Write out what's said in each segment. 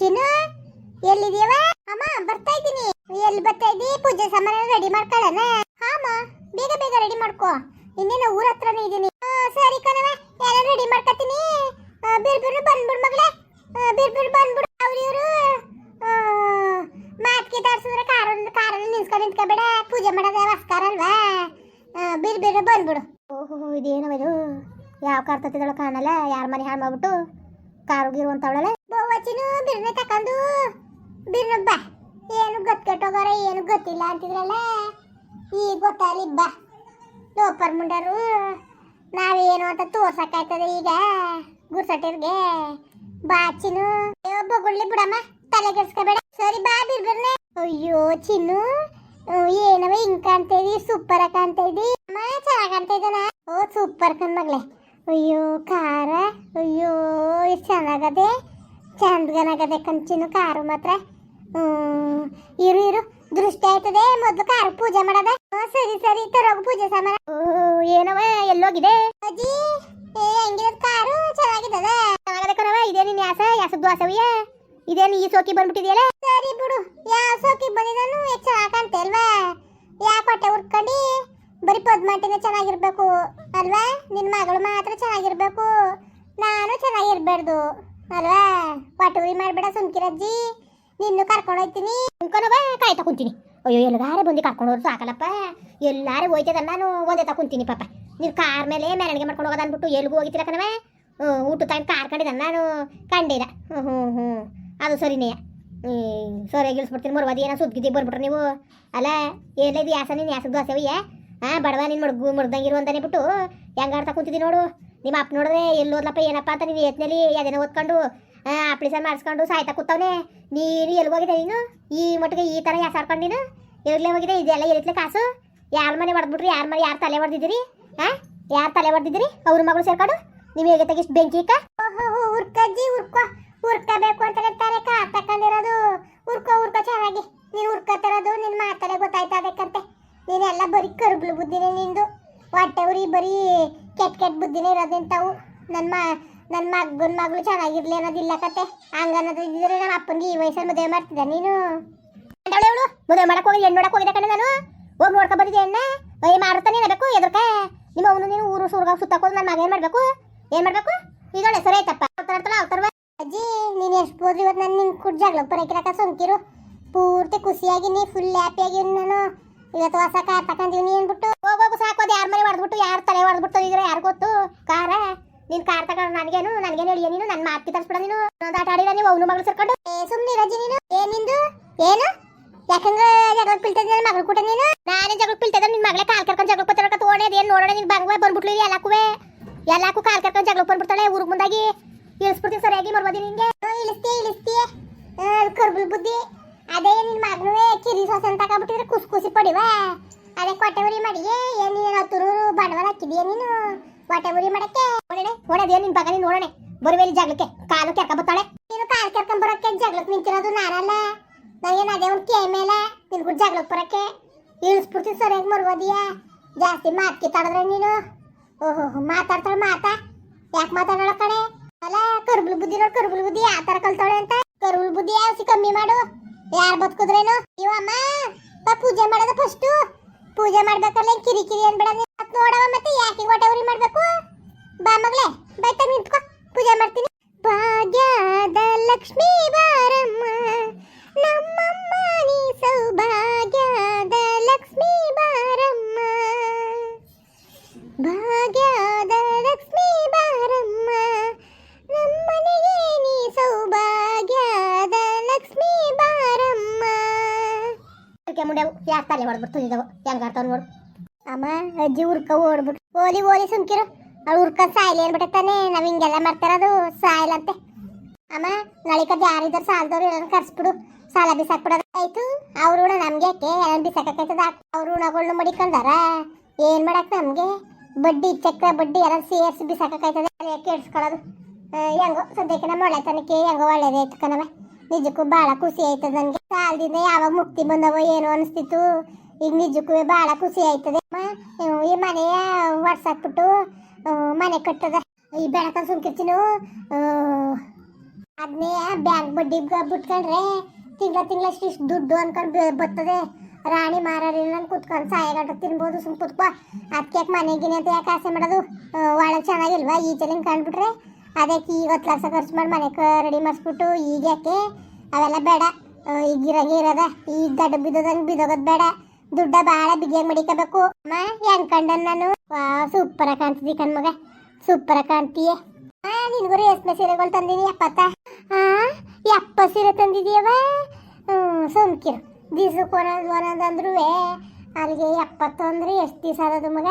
ಚಿನ್ನು ಎಲ್ಲಿದೀವ ಅಮ್ಮ ಬರ್ತಾ ಇದ್ದೀನಿ. ಎಲ್ಲಿ ಬರ್ತಾ ಇದ್ದಿ? ಪೂಜೆ ಸಾಮಾನ ರೆಡಿ ಮಾಡ್ಕೊಳ್ಳೋಣ? ಹಾಮ ಬೇಗ ಬೇಗ ರೆಡಿ ಮಾಡ್ಕೋ. ಇನ್ನೇನು ಊರ ಹತ್ರನೇ ಇದ್ದೀನಿ. ಸರಿ ಕಣವ ಎಲ್ಲ ರೆಡಿ ಮಾಡ್ಕೊತೀನಿ. ಬೀರ್ ಬಿರ್ ಬಿರು ಬಂದ್ಬಿಡು ಮಗಳೇ. ಆ, ಬಿರ್ ಬಿರು ಬಂದ್ಬಿಡು. ಅವ್ರು ಇವರು ಮಾತ್ಗೆ ತಾಡ್ಸಿದ್ರೆ ಕಾರ ಕಾರಲ್ಲಿ ನಿಲ್ಸ್ಕೊಂಡು ನಿಂತ್ಕೊಬೇಡ. ಪೂಜೆ ಮಾಡೋದೇ ವಸ್ಕಾರ ಅಲ್ವಾ? ಆ, ಬಿರ್ ಬಿರು ಬಂದ್ಬಿಡು. ಓಹೋ ಇದೇನವ ಇದು? ಯಾವ ಕಾರ್ ತತ್ತಿದಳು ಕಾಣಲ್ಲ. ಯಾರ ಮನೆ ಹಾಳು ಮಾಡ್ಬಿಟ್ಟು ಕಾರು ಗೀರು ಅಂತವಳಲ್ಲ ಬೋವಚಿನು ಬಿರ್ನೆ ತಕೊಂಡು ಬಿರ್ನ ಬಾ. ಏನು ಗೊತ್ಕೆಟ್ಟೋಗಾರ ಏನು ಗೊತ್ತಿಲ್ಲ ಅಂತಿದ್ರಲ್ಲ? ಈಗ ಗೊತ್ತಾಗಲಿ ಬಾ. ಲೋಪರ್ ಮುಂಡರು, ನಾವೇನು ಅಂತ ತೋರ್ಸಕ್ಕಾಯ್ತದೆ ಈಗ ಗುರ್ಸಟ್ಟಿರ್ಗೆ? ಬಾ ಚಿನ್ನು. ಬೊಗುಳ್ಳಿ ಬಿಡಮ್ಮ, ತಲೆ ಕೆಡ್ಸ್ಕೊಬೇಡ. ಸರಿ, ಬಾ ಬಿರ್ಬಿರ್ನೆ. ಅಯ್ಯೋ, ಚಿನ್ನು. ಏನವ ಹಿಂಗ್ ಕಾಣ್ತಾ ಇದೀವಿ ಸೂಪರ್ ಕಾಣ್ತಾ ಇದ್ದಿ ಅಮ್ಮ, ಚೆನ್ನಾಗಿ ಕಾಣ್ತಾ ಇದ್ದಾನ? ಓ ಸೂಪರ್ ಕಣ್ ಮಗ್ಳೆ. ಅಯ್ಯೋ, ಖಾರ. ಅಯ್ಯೋ ಎಷ್ಟು ಚೆನ್ನಾಗದೆ. ಚಂದ್ಗನಾಗದೆ ಕಂಚಿನ ಕಾರು ಮಾತ್ರ. ಇರು ಇರು. ದೃಷ್ಟಿ ಆಯ್ತದೆ. ಮೊದ್ಲು ಕಾರು ಪೂಜೆ ಮಾಡದ. ಸರಿ ಸರಿ. ತರೋಗ ಪೂಜೆ ಸಾಮಾನ. ಏನವ, ಎಲ್ಲೋಗಿದೆ? ಅಜ್ಜಿ, ಏ, ಹೆಂಗಿರೋದ್ ಕಾರು ಚೆನ್ನಾಗಿದ್ದದ? ಚೆನ್ನಾಗದಕ್ಕನವ ಇದೇ ನಿನ್ ಯಾಸ ಯಾಸದ್ ವಾಸವಿಯ? ಇದೇನು ಈ ಸೋಕಿ ಬಂದ್ಬಿಟ್ಟಿದೆಯಲ್ಲ? ಸರಿ ಬಿಡು. ಯಾವ ಸೋಕಿ ಬಂದಿದ್ದಾನು ಚೆನ್ನಾಗಂತೆ ಅಲ್ವಾ? ಯಾಕೆ ಹೊಟ್ಟೆ ಹುರ್ಕೊಂಡು? ಬರೀ ಪದ್ಮಾಟಿನೇ ಚೆನ್ನಾಗಿರ್ಬೇಕು, ಅಲ್ವಾ? ನಿನ್ನ ಮಗಳು ಮಾತ್ರ ಚೆನ್ನಾಗಿರ್ಬೇಕು. ನಾನು ಚೆನ್ನಾಗಿರ್ಬಾರ್ದು. ಅಲ್ವಾ? ಪಟೂರಿ ಮಾಡ್ಬೇಡ ಸುಮ್ಕಿರಜ್ಜಿ. ನಿನ್ನು ಕರ್ಕೊಂಡು ಹೋಗ್ತೀನಿ ಕುಂಕನವ ಕಾಯ್ತಾ ಕುಂತೀನಿ ಅಯ್ಯೋ ಎಲ್ಲಗಾರೆ ಬಂದು ಕರ್ಕೊಂಡು ಹೋದ್ರು ಸಾಕಲ್ಲಪ್ಪ. ಎಲ್ಲಾರು ಹೋಯ್ತದ ನಾನು ಒಂದೇ ತಕೊಂತೀನಿ ಪಾಪ. ನೀನು ಕಾರ್ ಮೇಲೆ ಮೆರವಣಿಗೆ ಮಾಡ್ಕೊಂಡು ಹೋಗೋದು ಅಂದ್ಬಿಟ್ಟು ಎಲ್ಗೂ ಹೋಗಿತ್ತಿರ ಕಣವ ಊಟ ತಗೊಂಡು ಕಾರ್ ಕಂಡಿದ್ದ ನಾನು. ಕಂಡಿದ. ಹ್ಞೂ ಹ್ಞೂ ಹ್ಞೂ. ಅದು ಸರಿನೇ ಸರಿ ಗಿಳಿಸ್ಬಿಡ್ತೀನಿ. ಮರುವಾದಿ ಏನೋ ಸುದ್ದಿದ್ದಿ ಬರ್ಬಿಟ್ರೆ ನೀವು. ಅಲ್ಲ ಏನಿಲ್ಲ ಯಾಸ ನೀನು ಯಾಸದ ದೋಸೆವಯ್ಯ ಹಾಂ ಬಡವ ನೀನು ಮಡ್ಗು ಮುಡ್ದಂಗಿರು ಅಂತಾನೆ ಬಿಟ್ಟು ಹೆಂಗಾಡ್ತಾ ಕುಂತಿದ್ದಿ ನೋಡು. ನಿಮ್ಮ ಅಪ್ಪ ನೋಡಿದ್ರೆ ಎಲ್ಲಿ ಏನಪ್ಪ ಅಂತ ನೀವು ಎತ್ನಲ್ಲಿ ಅದೇನೋ ಓದ್ಕೊಂಡು ಅಪ್ಲಿಸನ್ ಮಾಡಿಸ್ಕೊಂಡು ಸಾಯ್ತ ಕೂತವನೆ. ನೀನು ಎಲ್ಲಿ ಹೋಗಿದೆ ನೀನು? ಈ ಮಟ್ಟಿಗೆ ಈ ಥರ ಯಾಸಾಡ್ಕೊಂಡು ನೀನು? ಎಲ್ಲಿ ಹೋಗಿದೆ ಇದೆಲ್ಲ ಎಲ್ಲಿತ್ಲೆ ಕಾಸು? ಯಾರ ಮನೆ ಹೊಡೆದ್ಬಿಟ್ರಿ ಯಾರ ಮನೆ ಯಾರು ತಲೆ ಹೊಡೆದಿದ್ದೀರಿ ಹಾಂ ಯಾರು ತಲೆ ಹೊಡೆದಿದ್ದೀರಿ ಅವ್ರ ಮಗಳು ಸೇರ್ಕೊಂಡು? ನೀವು ಹೇಗೆ ತೆಗಿಸ್ ಬೆಂಕಿ ಇಕ್ಕ ಉರ್ಕಜ್ಜಿ ಉರ್ಕೋ ಉರ್ಕಬೇಕು ಅಂತ ಹೇಳ್ತಾರೆ ಕಾ ತಕೊಂಡಿರೋದು ಉರ್ಕೋ ಉರ್ಕೋ ಚೆನ್ನಾಗಿ. ನೀನು ಉರ್ಕೋತಿರೋದು ನಿನ್ನ ಮಾತಾಡೇ ಗೊತ್ತಾಯ್ತಾ ಅದಕ್ಕಂತೆ. ನೀನೆಲ್ಲ ಬರೀ ಕರುಬ್ಲು ಬುದ್ಧಿನೇ ನಿಂದು. ಹೊಟ್ಟೆ ಬರೀ ಕೆಟ್ಟ ಕೆಟ್ಟ ಬುದ್ಧಿನೇ ಇರೋದಿಂತವು ನನ್ನ ಮ ನನ್ನ ಮಗನ ಮಗಳು ಚೆನ್ನಾಗಿರ್ಲಿ ಅನ್ನೋದಿಲ್ಲ ಕತೆ. ಹಂಗನ್ನೋದು ಇದ್ರೆ ನಮ್ಮ ಅಪ್ಪನಿಗೆ ಈ ವಯಸ್ಸಲ್ಲಿ ಮದುವೆ ಮಾಡ್ತಿದ್ದ. ನೀನು? ಅವಳು ಮದುವೆ ಮಾಡಕ್ಕೆ ಹೋಗಿ ಹೆಣ್ಣು ನೋಡಕ್ ಹೋಗಿದ್ದೆ ಕಣೆ ನಾನು. ಹೋಗಿ ನೋಡ್ಕೊ ಬಂದಿದ್ದೆ ಎಣ್ಣೆ ಏ ಮಾರುತ್ತಾನೆ ಬೇಕು ಎದ್ರಕ? ನಿಮ್ಮ ಅವನು ನೀನು ಊರು ಸುರ್ಗ ಸುತ್ತಾಕೋದು ನನ್ನ ಮಗ ಮಾಡಬೇಕು? ಏನು ಮಾಡಬೇಕು? ಮಾಡ್ಬೇಕು ಒಳ್ಳೆ ಸರಿ ಆಯ್ತಪ್ಪ. ಅವತಾರ ಅವತಾರ ಅಜ್ಜಿ ನೀನು ಎಷ್ಟು ಹೋದ್ರಿ ಇವತ್ತು ನಾನು ನಿನ್ ಕುಡ್ ಜಗಳ ಬರಕಿರಕ ಸೊಂಕಿರು ಪೂರ್ತಿ ಖುಷಿಯಾಗಿ ನೀ ಫುಲ್ ಹ್ಯಾಪಿಯಾಗಿ ನಾನು. ಇವತ್ತು ಹೊಸ ಕಾರ್ ತಗೊಂಡಿವ್ನಿ ಅಂದ್ಬಿಟ್ಟು. ಹೋಗೋಗು ಸಾಕೋದು ಯಾರ ಮನೆ ಹೊಡೆದ್ಬಿಟ್ಟು ಯಾರು ತಲೆ ಹೊಡೆದ್ಬಿಟ್ಟು ಇದ್ರೆ ಯಾರು ಗೊತ್ತು? ಕಾರ, ನೀನ್ ಕಾರ್ ತಗೊಂಡು ನನಗೇನು ನನಗೇನು ಹೇಳಿಯ ನೀನು? ನನ್ನ ಮಾತಿ ತರಿಸ್ಬಿಡ ನೀನು. ಒಂದು ಆಟ ಆಡಿದ ನೀವು, ಅವನು ಮಗಳು ಸೇರ್ಕೊಂಡು. ಏ ರಜಿ ನೀನು. ನಿಂದು? ಏನು? ಯಾಕಂಗ ಜಗಳ ಪಿಲ್ತದ ನನ್ನ ಮಗಳು ಕೂಡ ನೀನು? ನಾನೇ ಜಗಳ ಪಿಲ್ತದ ನಿನ್ ಮಗಳೇ ಕಾಲ್ ಕರ್ಕೊಂಡು ಜಗಳ ಪತ್ರ ತೋಣೆ, ಅದೇನು ನೋಡೋಣ, ನಿನ್ ಬಂಗ್ವೆ ಬಂದ್ಬಿಟ್ಲಿ ಎಲ್ಲಕ್ಕೂ ಎಲ್ಲಕ್ಕೂ ಕಾಲ್ ಕರ್ಕೊಂಡು ಜಗಳ ಬಂದ್ಬಿಡ್ತಾಳೆ, ಊರಿಗೆ ಮುಂದಾಗಿ. ಇಳಿಸ್ಬಿಡ್ತೀನಿ ಸರಿಯಾಗಿ ಮರ್ಬೋದಿ ನಿಂಗೆ. ಇಳಿಸ್ತೀಯ ಇಳಿಸ್ತೀಯ ಕರ್ಬುಲ್ ಬುದ್ಧಿ. ಅದೇ ನಿನ್ ಮಗನುವೆ, ಕಿರಿ ಸೊಸೆ ಅಂತ ತಗೊಂಡ್ಬಿಟ್ಟಿದ್ರೆ ಕುಸ್ ಕುಸಿ ಪಡಿವ. ಅದೇ ಕೊಟ್ಟೆ ಉರಿ ಮಾಡಿ ಏನ್ ನೀನು ಹತ್ತು ನೂರು ಬಂಡವಾಳ ಹಾಕಿದೀಯ ನೀನು? ಕೊಟ್ಟೆ ಉರಿ ಮಾಡಕ್ಕೆ ನೋಡಣೆ ನೋಡೋದೇ ನಿನ್ ಪಕ್ಕ ನೀನು ನೋಡಣೆ. ಬರುವೇಲಿ ಜಗಳಕ್ಕೆ ಕಾಲು ಕೆರ್ಕ ಬತ್ತಾಳೆ ನೀನು ಕಾಲು ಕೆರ್ಕೊಂಡ್ ಬರಕ್ಕೆ ಜಗಳಕ್ಕೆ ನಿಂತಿರೋದು ನಾನಲ್ಲ. ನನಗೇನು ಅದೇ ಒಂದು ಕೇ ಮೇಲೆ. ನಿನ್ಗೂ ಜಗಳಕ್ಕೆ ಬರಕ್ಕೆ. ಸರ್ ಸರಿಯಾಗಿ ಮರ್ಬೋದಿಯ ಜಾಸ್ತಿ ಮಾತು ಕಿತ್ತಾಡಿದ್ರೆ ನೀನು? ಓಹೋ ಮಾತಾಡ್ತಾಳೆ ಮಾತಾ. ಯಾಕೆ ಮಾತಾಡೋಣ ಕಣೆ? ಅಲ್ಲ, ಕರ್ಬುಲ್ ಬುದ್ಧಿ ನೋಡಿ, ಕರ್ಬುಲ್ ಬುದ್ಧಿ ಯಾವ ಥರ ಕಲ್ತಾಳೆ ಅಂತ? ಕರ್ಬುಲ್ ಬುದ್ಧಿ ಯಾವಸಿ ಕಮ್ಮಿ ಮಾಡು. ಯಾರು ಬದುಕಿದ್ರೇನು? ಇವಮ್ಮ ಪೂಜೆ ಮಾಡೋದ ಫಸ್ಟು ಪೂಜೆ ಮಾಡ್ಬೇಕಲ್ಲ ಕಿರಿ ಕಿರಿ ಅನ್ಬೇಡ ನೋಡವ ಮತ್ತೆ ಯಾಕೆ ಉರಿ ಮಾಡ್ಬೇಕು? ಬಾ ಮಗಳೇ ಬೈತ ನಿಂತ್ಕೊ, ಪೂಜೆ ಮಾಡ್ತೀನಿ. ಭಾಗ್ಯದ ಲಕ್ಷ್ಮೀ ಬಾರಮ್ಮ. ಮುಂಡೆವು ಯಾಕೆ ತಲೆ ಹೊಡೆದ್ಬಿಟ್ಟು ಇದಾವು ಹೆಂಗಾಡ್ತಾವ ನೋಡು. ಅಮ್ಮ, ಅಜ್ಜಿ ಉರ್ಕ ಓಡ್ಬಿಟ್ಟು ಓಲಿ ಓಲಿ ಸುಮ್ಕಿರು. ಅವ್ಳು ಉರ್ಕ, ಸಾಯಿಲಿ ಅನ್ಬಿಟ್ಟೆ ನಾವ್ ಹಿಂಗೆಲ್ಲ ಮಾಡ್ತಾರದು ಸಾಯ್ಲಂತೆ. ಅಮ್ಮ ನಾಳಿಕದ್ ಯಾರಿದಾರ ಸಾಲದವ್ರು ಎಲ್ಲ ಕರ್ಸ್ಬಿಡು. ಸಾಲ ಬಿಸಾಕ್ಬಿಡೋದು. ಆಯ್ತು. ಅವ್ರ ಋಣ ನಮ್ಗೆ ಯಾಕೆ? ಏನ್ ಬಿಸಾಕೈತದ ಅವ್ರ ಋಣಗಳ್ನ ಮಡಿಕೊಂಡಾರ? ಏನ್ ಮಾಡಕ್ ನಮ್ಗೆ? ಬಡ್ಡಿ, ಚಕ್ರ, ಬಡ್ಡಿ ಎಲ್ಲ ಸೇರ್ಸಿ ಬಿಸಾಕೈತದ ಯಾಕೆ ಇಡ್ಸ್ಕೊಳ್ಳೋದು ಹೆಂಗೋ, ಸದ್ಯಕ್ಕೆ ನಮ್ಮ ಒಳ್ಳೆತನಕ್ಕೆ ಹೆಂಗೋ ಒಳ್ಳೇದೇ ಆಯ್ತು ಕಣವ ನಿಜಕ್ಕೂ ಬಹಳ ಖುಷಿ ಆಯ್ತದ ನನಗೆ ಸಾಲದಿಂದ ಯಾವಾಗ ಮುಕ್ತಿ ಬಂದವ ಏನೋ ಅನಿಸ್ತಿತ್ತು. ಈಗ ನಿಜಕ್ಕೂ ಬಹಳ ಖುಷಿ ಆಯ್ತದೆ ಈ ಮನೆಯ ಒಡ್ಸಾಕ್ಬಿಟ್ಟು ಮನೆ ಕಟ್ಟದ. ಈ ಬೆಳಕ ಸುಮ್ಕಿರ್ತೀನು? ಅದನ್ನೇ ಬ್ಯಾಂಕ್ ಬಡ್ಡಿ ಬಿಟ್ಕೊಂಡ್ರೆ ತಿಂಗಳ ತಿಂಗಳ ಇಷ್ಟು ದುಡ್ಡು ಅನ್ಕೊಂಡು ಬರ್ತದೆ. ರಾಣಿ ಮಾರಾರಿ ನಾನು ಕುತ್ಕೊಂಡು ಸಾಯಗಂಟ ತಿನ್ಬೋದು ಸುಮ್ ಕುತ್ಕೋ. ಅದಕ್ಕೆ ಮನೆಗಿನ ಅಂತ ಯಾಕೆ ಆಸೆ ಮಾಡೋದು? ಒಳಗೆ ಚೆನ್ನಾಗಿಲ್ವಾ? ಈ ಹಿಂಗೆ ಕಂಡ್ಬಿಟ್ರೆ ಅದಕ್ಕೆ ಈಗ ಹತ್ತು ಲಕ್ಷ ಖರ್ಚು ಮಾಡಿ ಮನೆ ರೆಡಿ ಮಾಡಿಸ್ಬಿಟ್ಟು ಈಗ ಯಾಕೆ? ಅವೆಲ್ಲ ಬೇಡ. ಆ, ಈಗ ಇರಂಗೆ ಇರೋದ. ಈಗ ಗಡ್ಡ ಬಿದ್ದೋದಂಗೆ ಬಿದ್ದೋಗೋದು ಬೇಡ. ದುಡ್ಡ ಭಾಳ ಬಿಗಿಯಾಗಿ ಮಡಿಕೋಬೇಕು. ಅಮ್ಮ ಹೆಂಗ್ ನಾನು? ಸೂಪರ ಕಾಣ್ತಿದ್ದಿ ಕಣ್ಮಗ ಸೂಪರ ಕಾಣ್ತೀಯ. ನಿನ್ಗೂ ರೇಷ್ಮೆ ಸೀರೆಗಳು ತಂದಿನಿ ಎಪ್ಪತ್ತ? ಹಾ ಎಪ್ಪ ಸೀರೆ ತಂದಿದೀಯವ ಹ್ಞೂ ಸೋಮ್ಕಿರು. ದಿವ್ಸಕ್ಕೆ ಒಂದೊಂದು ಒಂದೊಂದು ಅಂದ್ರೂ ಅಲ್ಲಿಗೆ ಎಪ್ಪತ್ತು ಅಂದ್ರೆ ಎಷ್ಟು ದಿವಸ ಆದದು ಮಗ?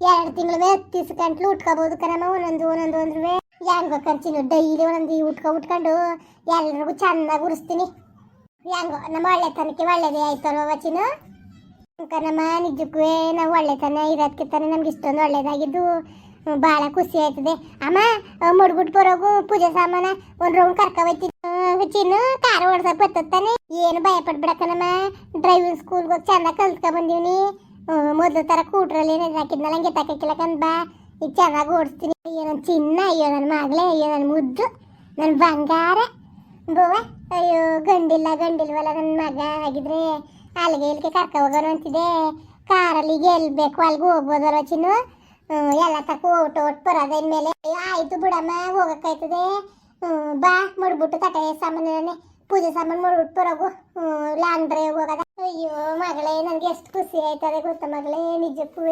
ಎರಡು ತಿಂಗಳು ಹತ್ತು ಉಟ್ಕೋಬಹುದು ಕಣಮ್ಮ ಒಂದೊಂದು ಒಂದೊಂದು ಅಂದ್ರೆ ಹೆಂಗೋ ಖರ್ಚಿನ ಡೈಲಿ ಒಂದೊಂದು ಉಟ್ಕೊ ಉಟ್ಕೊಂಡು ಎಲ್ರಿಗೂ ಚೆನ್ನಾಗಿ ಉರಿಸ್ತೀನಿ. ಹೆಂಗೋ ನಮ್ಮ ಒಳ್ಳೆತನಕ್ಕೆ ಒಳ್ಳೇದೇ ಆಯ್ತಲ್ವ ವಚಿನ? ನಮ್ಮ ನಿಜಕ್ಕೂ ನಾವು ಒಳ್ಳೆತನ ಇರೋದಕ್ಕೆ ತಾನೇ ನಮ್ಗೆ ಇಷ್ಟೊಂದು ಒಳ್ಳೇದಾಗಿದ್ದು. ಭಾಳ ಖುಷಿ ಆಯ್ತದೆ. ಅಮ್ಮ ಮುಡ್ಗುಟ್ ಬರೋಗು ಪೂಜೆ ಸಾಮಾನ ಒಂದ್ ರೌಂಡ್ ಕರ್ಕ ಹೋಯ್ತಿದ್ದು ಚಿನ್ನು ಕಾರ ಓಡ್ಸಕ್ ಏನು ಭಯ ಕನಮ್ಮ ನಮ್ಮ ಡ್ರೈವಿಂಗ್ ಸ್ಕೂಲ್ಗೆ ಹೋಗಿ ಚೆನ್ನಾಗಿ ಕಲ್ತ್ಕೊ ಬಂದೀವ್ನಿ ಹ್ಮ್, ಮೊದ್ಲು ತರ ಕೂಟ್ರಲ್ಲಿ ಏನೇನು ಹಾಕಿದ್ನಲ್ಲ, ಹಂಗೆ ತಕ್ಕಿಲ್ಲ ಕಂದ್ ಬಾ ಈಗ ಚೆನ್ನಾಗಿ ಓಡಿಸ್ತೀನಿ. ಅಯ್ಯೋ ನನ್ನ ಚಿನ್ನ, ಅಯ್ಯೋ ನನ್ನ ಮಗಳೇ, ಅಯ್ಯೋ ನನ್ನ ಮುದ್ದು ನನ್ನ ಬಂಗಾರ. ಬೋವ, ಅಯ್ಯೋ, ಗಂಡಿಲ್ಲ, ಗಂಡಿಲ್ವಲ್ಲ ನನ್ನ ಮಗ ಆಗಿದ್ರೆ ಅಲ್ಲಿಗೆ ಇಲ್ಲಿಗೆ ಕರ್ಕ ಹೋಗೋರು ಅಂತಿದೆ. ಕಾರಲ್ಲಿ ಗೆಲ್ಬೇಕು, ಅಲ್ಲಿಗೆ ಹೋಗ್ಬೋದಲ್ಲ ಚಿನ್ನು? ಎಲ್ಲ ತಕ್ಕ ಓಟ್ ಓಟ್ ಬರೋದೇನ ಮೇಲೆ ಆಯಿತು ಬಿಡಮ್ಮ ಹೋಗೋಕ್ಕಾಯ್ತದೆ ಬಾ, ಮುಡ್ಬಿಟ್ಟು ತಟ್ಟೆ ಸಾಮಾನು ಪೂಜೆ ಸಾಮಾನು ಮುಡ್ಬಿಟ್ಟು ಬರೋಗು. ಲಾಂಗ್ ಡ್ರೈವ್ ಹೋಗೋದ. ಅಯ್ಯೋ, ಮಗಳೇ, ನನಗೆ ಎಷ್ಟು ಖುಷಿ ಆಯ್ತದೆ ಗೊತ್ತ ಮಗಳೇ, ನಿಜಕ್ಕೂ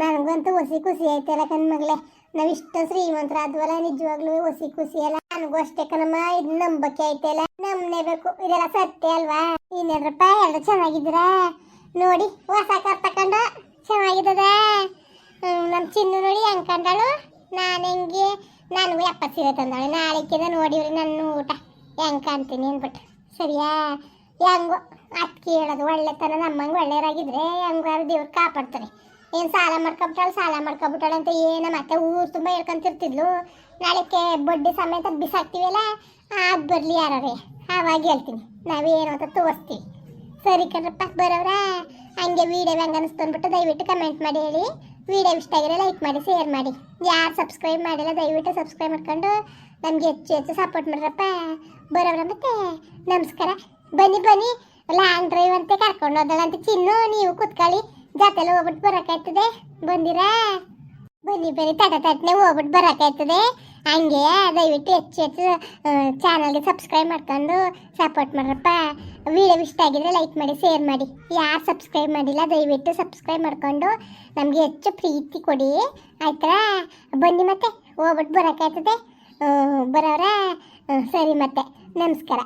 ನನಗಂತೂ ಹೊಸಿ ಖುಷಿ ಆಯ್ತಲ್ಲ ಕಣ್ ಮಗಳೇ. ನಾವಿಷ್ಟ ಇಷ್ಟ ಶ್ರೀಮಂತರಾದ್ವಲ್ಲ ನಿಜವಾಗ್ಲೂ ಹೊಸಿ ಖುಷಿ ಅಲ್ಲ. ನನಗೂ ಅಷ್ಟೇ ಕಣಮ್ಮ, ಇದು ನಂಬಕ್ಕೆ ಐತಲ್ಲ ಬೇಕು, ಇದೆಲ್ಲ ಸತ್ಯ ಅಲ್ವಾ? ಇನ್ನೆರಡಪ್ಪ ಎಲ್ಲ ಚೆನ್ನಾಗಿದ್ರ ನೋಡಿ, ಹೊಸ ಕಾರ್ ತಕೊಂಡು ಚೆನ್ನಾಗಿದ್ದದ. ನಮ್ಮ ಚಿನ್ನು ನೋಡಿ, ಹೆಂಗ್ ಕಂಡಳು? ನಾನು ಹೆಂಗೆ? ನನಗೂ ಎಪ್ಪತ್ತು ಸೀರೆ ತಂದಳು. ನಾಳೆಕ್ಕಿದ ನೋಡಿವ್ರಿ ನನ್ನ ಊಟ. ಹೆಂಗ್ ಕಾಣ್ತೀನಿ ಅಂದ್ಬಿಟ್ಟು. ಸರಿಯಾ? ಹೆಂಗೋ? ಅಕ್ಕಿ ಹೇಳೋದು ಒಳ್ಳೆತನ ನಮ್ಮಂಗೆ ಒಳ್ಳೆಯರಾಗಿದ್ರೆ ಹೆಂಗಾರು ದೇವ್ರು ಕಾಪಾಡ್ತಾರೆ. ಏನು ಸಾಲ ಮಾಡ್ಕೊಬಿಟ್ಟಾಳು ಸಾಲ ಮಾಡ್ಕೊಬಿಟ್ಟಾಳು ಅಂತ ಏನು ಮತ್ತೆ ಊರು ತುಂಬ ಹೇಳ್ಕೊಂತಿರ್ತಿದ್ಲು. ನಾಳೆಕ್ಕೆ ಬಡ್ಡಿ ಸಮೇತ ಬಿಸಾಕ್ತೀವಲ್ಲ ಅದು ಬರಲಿ ಯಾರೇ ಆವಾಗ ಹೇಳ್ತೀನಿ. ನಾವೇನು ಅಂತ ತೋರಿಸ್ತೀವಿ. ಸರಿ ಕಣ್ರಪ್ಪ ಬರೋರ ಹಂಗೆ ವೀಡಿಯೋ ಹೆಂಗೆ ಅನಿಸ್ತು ದಯವಿಟ್ಟು ಕಮೆಂಟ್ ಮಾಡಿ ಹೇಳಿ. ವಿಡಿಯೋ ಇಷ್ಟ ಆಗಿರೋ ಲೈಕ್ ಮಾಡಿ ಶೇರ್ ಮಾಡಿ. ಯಾರು ಸಬ್ಸ್ಕ್ರೈಬ್ ಮಾಡಿಲ್ಲ, ದಯವಿಟ್ಟು ಸಬ್ಸ್ಕ್ರೈಬ್ ಮಾಡ್ಕೊಂಡು ನಮಗೆ ಹೆಚ್ಚು ಹೆಚ್ಚು ಸಪೋರ್ಟ್ ಮಾಡ್ರಪ್ಪ. ಬರೋರ ಮತ್ತೆ, ನಮಸ್ಕಾರ. ಬನ್ನಿ ಬನ್ನಿ. ಲಾಂಗ್ ಡ್ರೈವ್ ಅಂತ ಕರ್ಕೊಂಡು ಹೋದಳಂತೆ ಚಿನ್ನು, ನೀವು ಕುತ್ಕೊಳ್ಳಿ. ಜೊತೆಲಿ ಹೋಗ್ಬಿಟ್ಟು ಬರೋಕಾಯ್ತದೆ ಬಂದಿರಾ? ಬನ್ನಿ ಬನ್ನಿ. ತಟ ತಟ್ಟನೆ ಹೋಗ್ಬಿಟ್ಟು ಬರೋಕಾಯ್ತದೆ ಹಂಗೆ, ದಯವಿಟ್ಟು ಹೆಚ್ಚು ಹೆಚ್ಚು ಚಾನಲ್ಗೆ ಸಬ್ಸ್ಕ್ರೈಬ್ ಮಾಡ್ಕೊಂಡು ಸಪೋರ್ಟ್ ಮಾಡ್ರಪ್ಪ. ವಿಡಿಯೋ ಇಷ್ಟ ಆಗಿದ್ರೆ ಲೈಕ್ ಮಾಡಿ ಶೇರ್ ಮಾಡಿ. ಯಾರು ಸಬ್ಸ್ಕ್ರೈಬ್ ಮಾಡಿಲ್ಲ, ದಯವಿಟ್ಟು ಸಬ್ಸ್ಕ್ರೈಬ್ ಮಾಡಿಕೊಂಡು ನಮಗೆ ಹೆಚ್ಚು ಪ್ರೀತಿ ಕೊಡಿ. ಆಯ್ತಾ ಬನ್ನಿ ಮತ್ತೆ. ಹೋಗ್ಬಿಟ್ಟು ಬರೋಕ್ಕಾಯ್ತದೆ? ಬರೋರ ಸರಿ ಮತ್ತೆ. ನಮಸ್ಕಾರ.